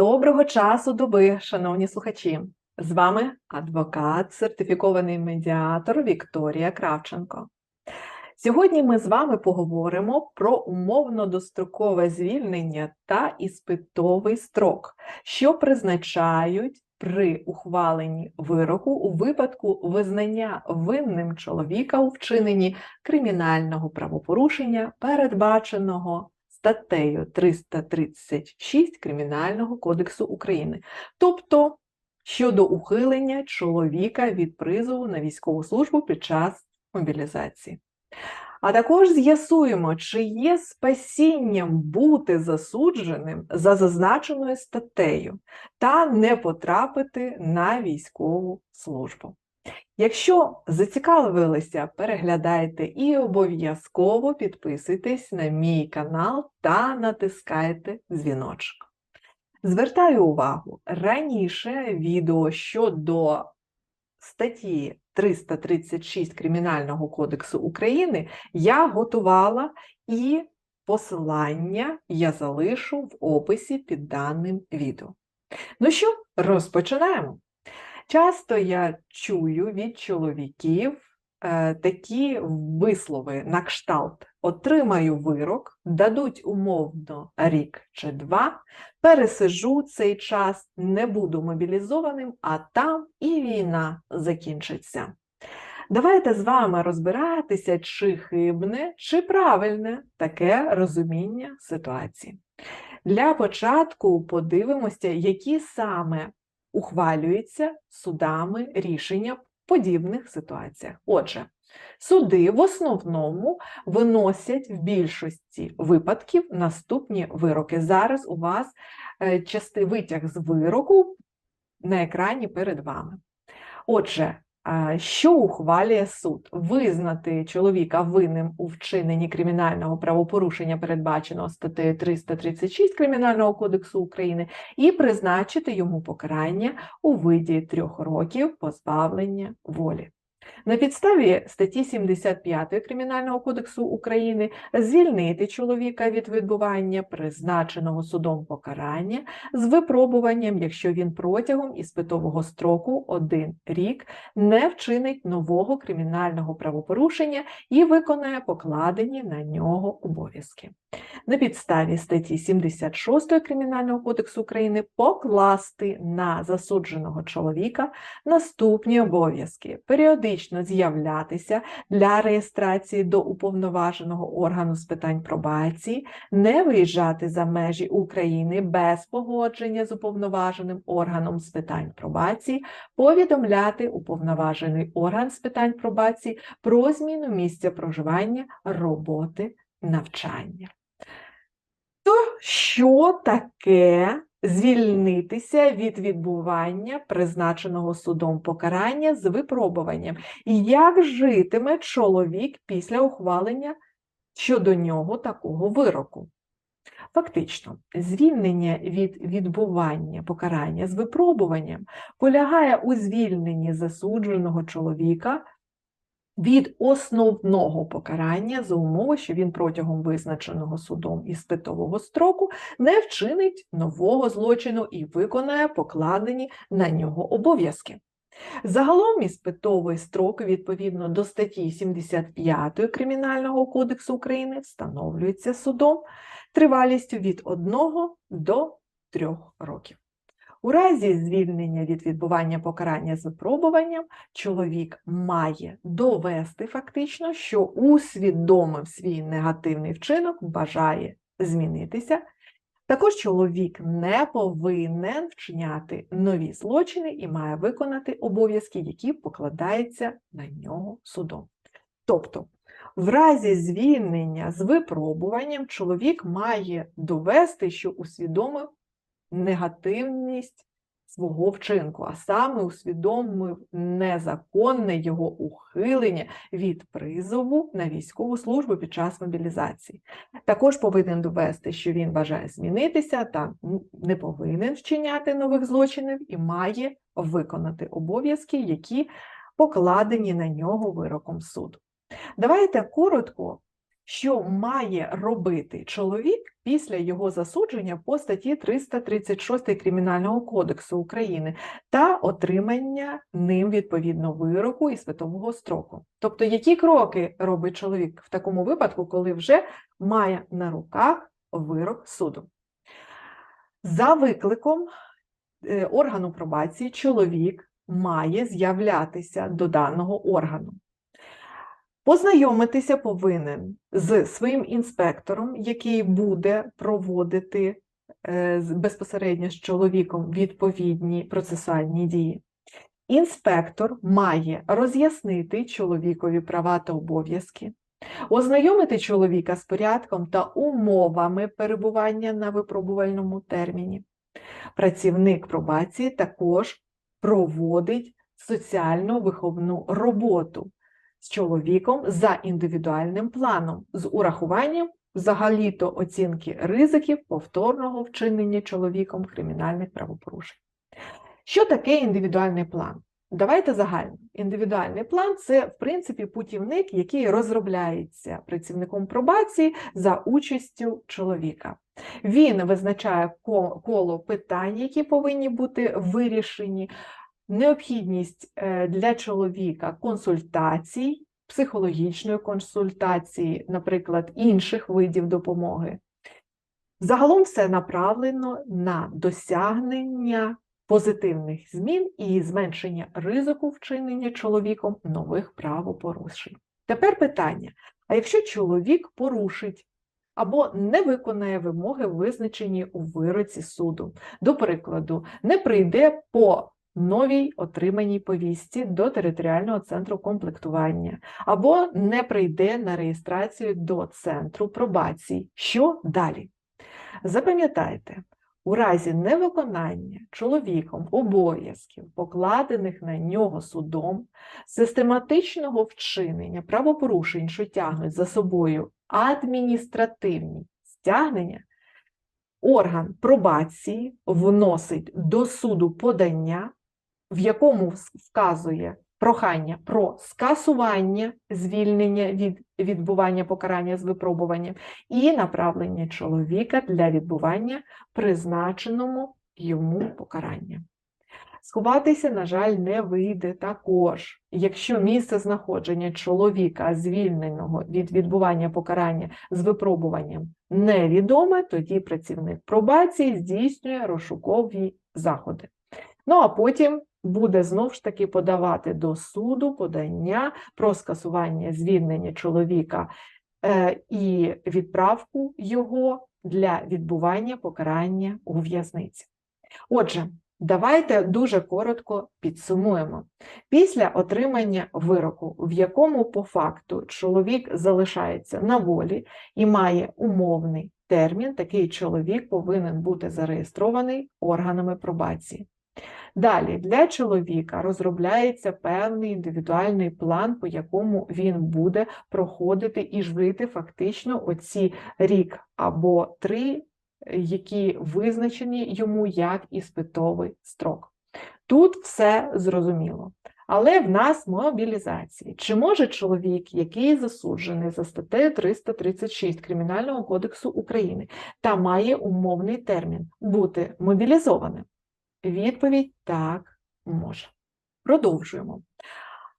Доброго часу доби, шановні слухачі! З вами адвокат, сертифікований медіатор Вікторія Кравченко. Сьогодні ми з вами поговоримо про умовно-дострокове звільнення та іспитовий строк, що призначають при ухваленні вироку у випадку визнання винним чоловіка у вчиненні кримінального правопорушення, передбаченого статтею 336 Кримінального кодексу України, тобто щодо ухилення чоловіка від призову на військову службу під час мобілізації. А також з'ясуємо, чи є спасінням бути засудженим за зазначеною статтею та не потрапити на військову службу. Якщо зацікавилися, переглядайте і обов'язково підписуйтесь на мій канал та натискайте дзвіночок. Звертаю увагу, раніше відео щодо статті 336 Кримінального кодексу України я готувала і посилання я залишу в описі під даним відео. Ну що, розпочинаємо. Часто я чую від чоловіків е, такі вислови на кшталт: отримаю вирок, дадуть умовно рік чи два, пересижу цей час, не буду мобілізованим, а там і війна закінчиться. Давайте з вами розбиратися, чи хибне, чи правильне таке розуміння ситуації. Для початку подивимося, які саме ухвалюється судами рішення в подібних ситуаціях. Отже, суди в основному виносять в більшості випадків наступні вироки. Зараз у вас е, части витяг з вироку на екрані перед вами. Отже, що ухвалює суд? Визнати чоловіка винним у вчиненні кримінального правопорушення, передбаченого статтею 336 Кримінального кодексу України, і призначити йому покарання у виді трьох років позбавлення волі. На підставі статті 75 Кримінального кодексу України звільнити чоловіка від відбування призначеного судом покарання з випробуванням, якщо він протягом іспитового строку один рік не вчинить нового кримінального правопорушення і виконає покладені на нього обов'язки. На підставі статті 76 Кримінального кодексу України покласти на засудженого чоловіка наступні обов'язки періодично періодично з'являтися для реєстрації до уповноваженого органу з питань пробації, не виїжджати за межі України без погодження з уповноваженим органом з питань пробації, повідомляти уповноважений орган з питань пробації про зміну місця проживання, роботи, навчання. То що таке звільнитися від відбування призначеного судом покарання з випробуванням. І як житиме чоловік після ухвалення щодо нього такого вироку? Фактично, звільнення від відбування покарання з випробуванням полягає у звільненні засудженого чоловіка від основного покарання за умови, що він протягом визначеного судом іспитового строку не вчинить нового злочину і виконає покладені на нього обов'язки. Загалом іспитовий строк, відповідно до статті 75 Кримінального кодексу України, встановлюється судом тривалістю від 1 до 3 років. У разі звільнення від відбування покарання з випробуванням, чоловік має довести фактично, що усвідомив свій негативний вчинок, бажає змінитися. Також чоловік не повинен вчиняти нові злочини і має виконати обов'язки, які покладаються на нього судом. Тобто, в разі звільнення з випробуванням чоловік має довести, що усвідомив негативність свого вчинку, а саме усвідомив незаконне його ухилення від призову на військову службу під час мобілізації. Також повинен довести, що він бажає змінитися та не повинен вчиняти нових злочинів і має виконати обов'язки, які покладені на нього вироком суду. Давайте коротко що має робити чоловік після його засудження по статті 336 Кримінального кодексу України та отримання ним відповідно вироку і світового строку. Тобто, які кроки робить чоловік в такому випадку, коли вже має на руках вирок суду? За викликом е, органу пробації чоловік має з'являтися до даного органу. Познайомитися повинен з своїм інспектором, який буде проводити е, безпосередньо з чоловіком відповідні процесуальні дії. Інспектор має роз'яснити чоловікові права та обов'язки, ознайомити чоловіка з порядком та умовами перебування на випробувальному терміні. Працівник пробації також проводить соціально-виховну роботу з чоловіком за індивідуальним планом з урахуванням взагалі-то оцінки ризиків повторного вчинення чоловіком кримінальних правопорушень. Що таке індивідуальний план? Давайте загально. Індивідуальний план це, в принципі, путівник, який розробляється працівником пробації за участю чоловіка. Він визначає коло питань, які повинні бути вирішені, необхідність е, для чоловіка консультацій, психологічної консультації, наприклад, інших видів допомоги. Загалом все направлено на досягнення позитивних змін і зменшення ризику вчинення чоловіком нових правопорушень. Тепер питання: а якщо чоловік порушить або не виконає вимоги, визначені у вироці суду, до прикладу, не прийде по новій отриманій повістці до територіального центру комплектування, або не прийде на реєстрацію до центру пробації. Що далі? Запам'ятайте, у разі невиконання чоловіком обов'язків, покладених на нього судом, систематичного вчинення правопорушень, що тягнуть за собою адміністративні стягнення, орган пробації вносить до суду подання, в якому вказує прохання про скасування звільнення від відбування покарання з випробуванням і направлення чоловіка для відбування призначеному йому покарання. Сховатися, на жаль, не вийде також, якщо місце знаходження чоловіка, звільненого від відбування покарання з випробуванням, невідоме, тоді працівник пробації здійснює розшукові заходи. Ну а потім буде знов ж таки подавати до суду подання про скасування звільнення чоловіка е, і відправку його для відбування покарання у в'язниці. Отже, давайте дуже коротко підсумуємо. Після отримання вироку, в якому по факту чоловік залишається на волі і має умовний термін, такий чоловік повинен бути зареєстрований органами пробації. Далі для чоловіка розробляється певний індивідуальний план, по якому він буде проходити і жити фактично оці рік або три, які визначені йому як іспитовий строк. Тут все зрозуміло. Але в нас мобілізації. Чи може чоловік, який засуджений за статтею 336 Кримінального кодексу України та має умовний термін, бути мобілізованим? Відповідь так може. Продовжуємо.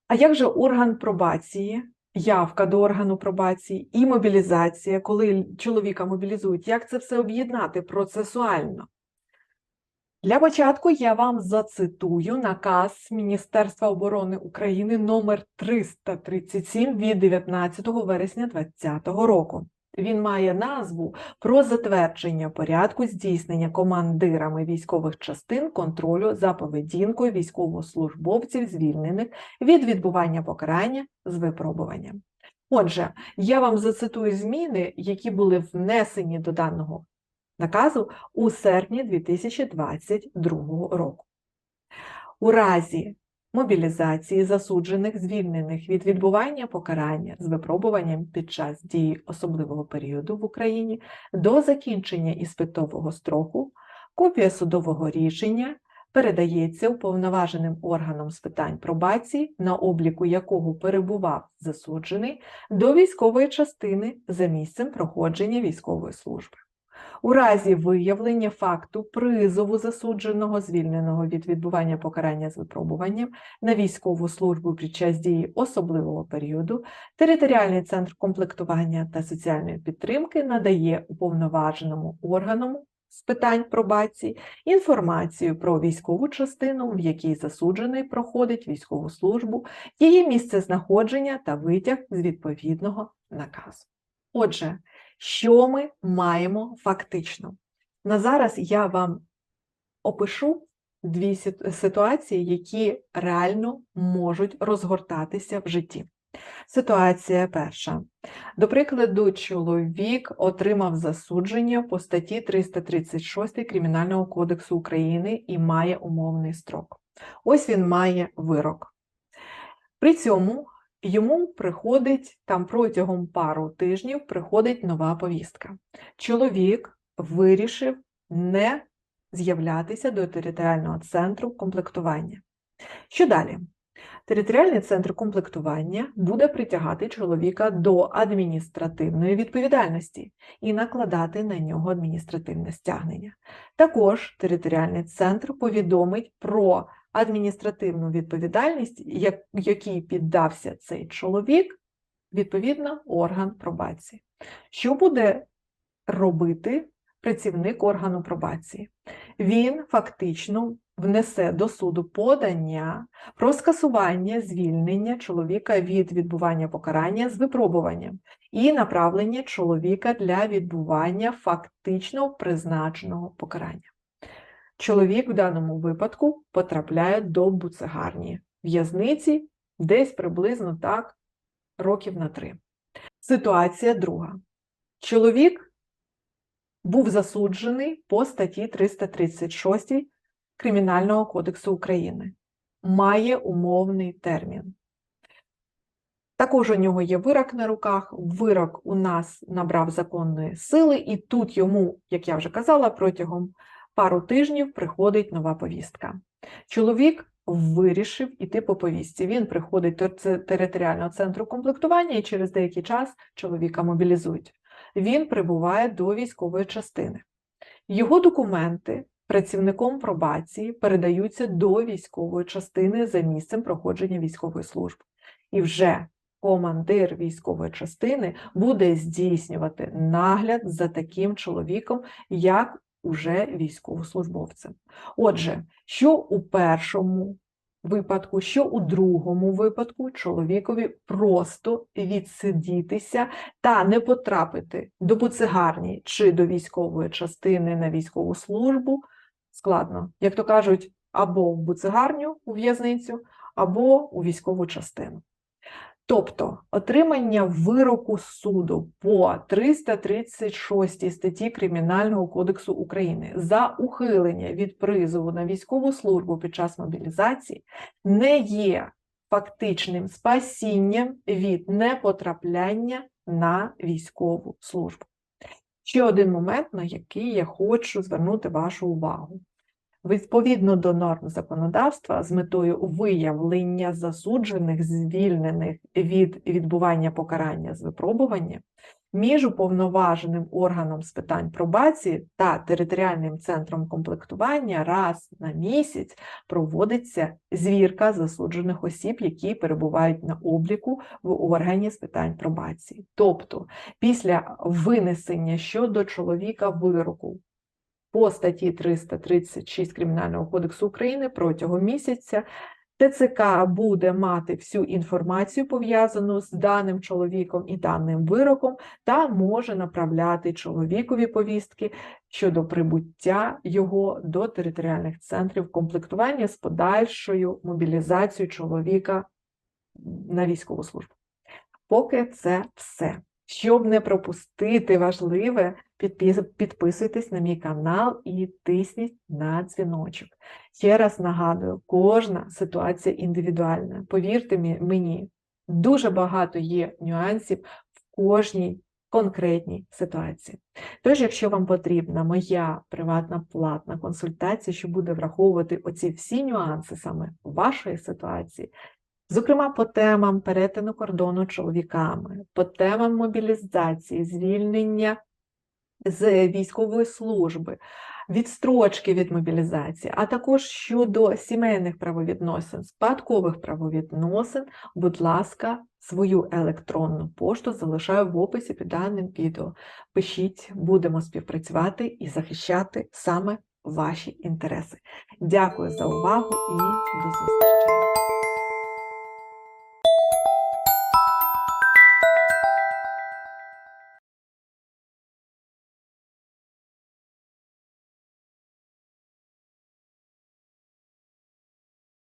А як же орган пробації, явка до органу пробації і мобілізація, коли чоловіка мобілізують, як це все об'єднати процесуально? Для початку я вам зацитую наказ Міністерства оборони України номер 337 від 19 вересня 2020 року. Він має назву про затвердження порядку здійснення командирами військових частин контролю за поведінкою військовослужбовців, звільнених від відбування покарання з випробуванням. Отже, я вам зацитую зміни, які були внесені до даного наказу у серпні 2022 року. У разі мобілізації засуджених, звільнених від відбування покарання з випробуванням під час дії особливого періоду в Україні до закінчення іспитового строку, копія судового рішення передається уповноваженим органом з питань пробації, на обліку якого перебував засуджений, до військової частини за місцем проходження військової служби. У разі виявлення факту призову засудженого, звільненого від відбування покарання з випробуванням на військову службу під час дії особливого періоду, територіальний центр комплектування та соціальної підтримки надає уповноваженому органу з питань пробації інформацію про військову частину, в якій засуджений проходить військову службу, її місце знаходження та витяг з відповідного наказу. Отже, що ми маємо фактично? На зараз я вам опишу дві ситуації, які реально можуть розгортатися в житті. Ситуація перша. До прикладу, чоловік отримав засудження по статті 336 Кримінального кодексу України і має умовний строк. Ось він має вирок. При цьому йому приходить там протягом пару тижнів приходить нова повістка. Чоловік вирішив не з'являтися до територіального центру комплектування. Що далі? Територіальний центр комплектування буде притягати чоловіка до адміністративної відповідальності і накладати на нього адміністративне стягнення. Також територіальний центр повідомить про адміністративну відповідальність, якій піддався цей чоловік, відповідно, орган пробації. Що буде робити працівник органу пробації? Він фактично внесе до суду подання про скасування звільнення чоловіка від відбування покарання з випробуванням і направлення чоловіка для відбування фактично призначеного покарання. Чоловік в даному випадку потрапляє до буцегарні в'язниці десь приблизно так років на три. Ситуація друга. Чоловік був засуджений по статті 336 Кримінального кодексу України. Має умовний термін. Також у нього є вирок на руках. Вирок у нас набрав законної сили, і тут йому, як я вже казала, протягом пару тижнів приходить нова повістка. Чоловік вирішив іти по повістці. Він приходить до територіального центру комплектування і через деякий час чоловіка мобілізують. Він прибуває до військової частини. Його документи працівником пробації передаються до військової частини за місцем проходження військової служби. І вже командир військової частини буде здійснювати нагляд за таким чоловіком, як уже військовослужбовцем. Отже, що у першому випадку, що у другому випадку чоловікові просто відсидітися та не потрапити до буцегарні чи до військової частини на військову службу складно, як то кажуть, або в буцегарню у в'язницю, або у військову частину. Тобто отримання вироку суду по 336 статті Кримінального кодексу України за ухилення від призову на військову службу під час мобілізації не є фактичним спасінням від непотрапляння на військову службу. Ще один момент, на який я хочу звернути вашу увагу. Відповідно до норм законодавства з метою виявлення засуджених, звільнених від відбування покарання з випробування, між уповноваженим органом з питань пробації та територіальним центром комплектування раз на місяць проводиться звірка засуджених осіб, які перебувають на обліку в органі з питань пробації. Тобто, після винесення щодо чоловіка вироку по статті 336 Кримінального кодексу України протягом місяця ТЦК буде мати всю інформацію пов'язану з даним чоловіком і даним вироком, та може направляти чоловікові повістки щодо прибуття його до територіальних центрів комплектування з подальшою мобілізацією чоловіка на військову службу. Поки це все. Щоб не пропустити важливе, підписуйтесь на мій канал і тисніть на дзвіночок. Ще раз нагадую, кожна ситуація індивідуальна. Повірте мені, дуже багато є нюансів в кожній конкретній ситуації. Тож, якщо вам потрібна моя приватна платна консультація, що буде враховувати оці всі нюанси саме вашої ситуації, зокрема по темам перетину кордону чоловіками, по темам мобілізації, звільнення з військової служби, відстрочки від мобілізації, а також щодо сімейних правовідносин, спадкових правовідносин, будь ласка, свою електронну пошту залишаю в описі під даним відео. Пишіть, будемо співпрацювати і захищати саме ваші інтереси. Дякую за увагу і до зустрічі!